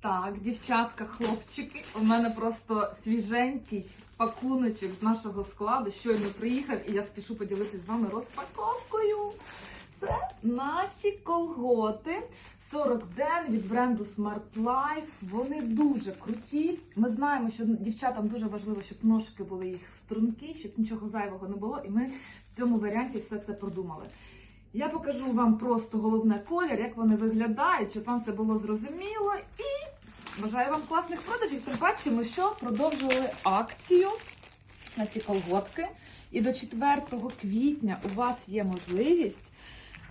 Так, дівчатка, хлопчики, у мене просто свіженький пакуночок з нашого складу. Щойно приїхав, і я спішу поділитися з вами розпаковкою. Це наші колготи 40 ден від бренду Smart Life. Вони дуже круті. Ми знаємо, що дівчатам дуже важливо, щоб ножки були їх стрункі, щоб нічого зайвого не було. І ми в цьому варіанті все це продумали. Я покажу вам просто головне колір, як вони виглядають, щоб вам все було зрозуміло. І бажаю вам класних продажів. Тим паче, ми що продовжували акцію на ці колготки. І до 4 квітня у вас є можливість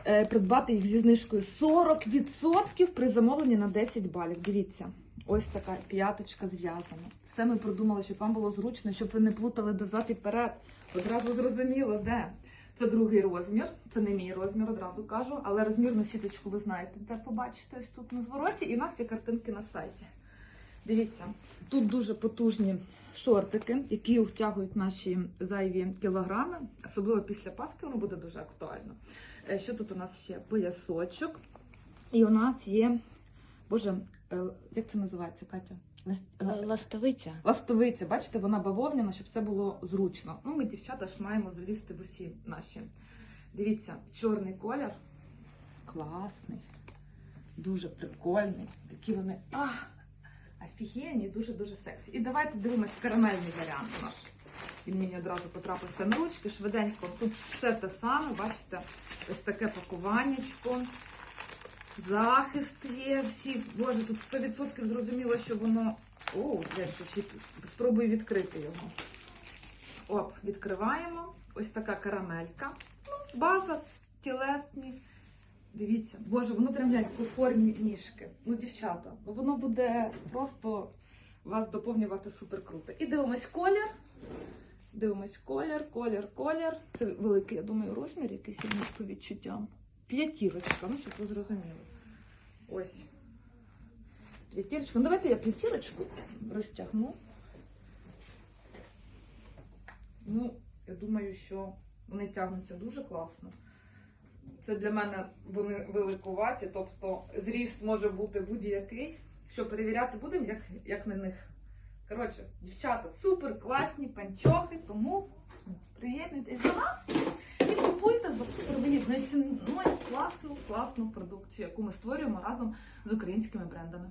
е, придбати їх зі знижкою 40% при замовленні на 10 балів. Дивіться, ось така п'яточка зв'язана. Все ми продумали, щоб вам було зручно, щоб ви не плутали назад і вперед. Одразу зрозуміло, де. Це другий розмір, це не мій розмір, одразу кажу, але розмірну сіточку ви знаєте, де побачите ось тут на звороті, і у нас є картинки на сайті. Дивіться, тут дуже потужні шортики, які втягують наші зайві кілограми, особливо після Пасхи воно буде дуже актуально. Е, Що тут у нас ще? Поясочок. І у нас є, боже, е, як це називається, Катя? Е, Ластовиця. Ластовиця, бачите, вона бавовняна, щоб все було зручно. Ну, ми, дівчата, ж маємо залізти в усі наші. Дивіться, чорний колір. Класний, дуже прикольний. Такі вони а, офігенні, дуже-дуже сексі. І давайте дивимось карамельний варіант наш. Він мені одразу потрапився на ручки, швиденько. Тут все те саме, бачите, ось таке пакуваннячко. Захист є, всі, боже, тут 100% зрозуміло, що воно. О, ще спробую відкрити його. Оп, відкриваємо. Ось така карамелька. Ну, база, тілесні. Дивіться, боже, воно прям як у формі ніжки. Ну, дівчата, ну, воно буде просто вас доповнювати супер круто. І дивимось колір. Дивимось колір, колір, колір. Це великий, я думаю, розмір, якийсь по відчуттям. П'ятірочка, ну щоб ви зрозуміли. Ось. П'ятірочка. Ну давайте я п'ятірочку розтягну. Ну, я думаю, що вони тягнуться дуже класно. Це для мене вони великуваті, тобто зріст може бути будь-який. Що перевіряти будемо, як, як на них. Коротше, дівчата, супер класні панчохи, тому приєднуйтесь до нас і купуйте за супервигідною ціною класну, класну продукцію, яку ми створюємо разом з українськими брендами.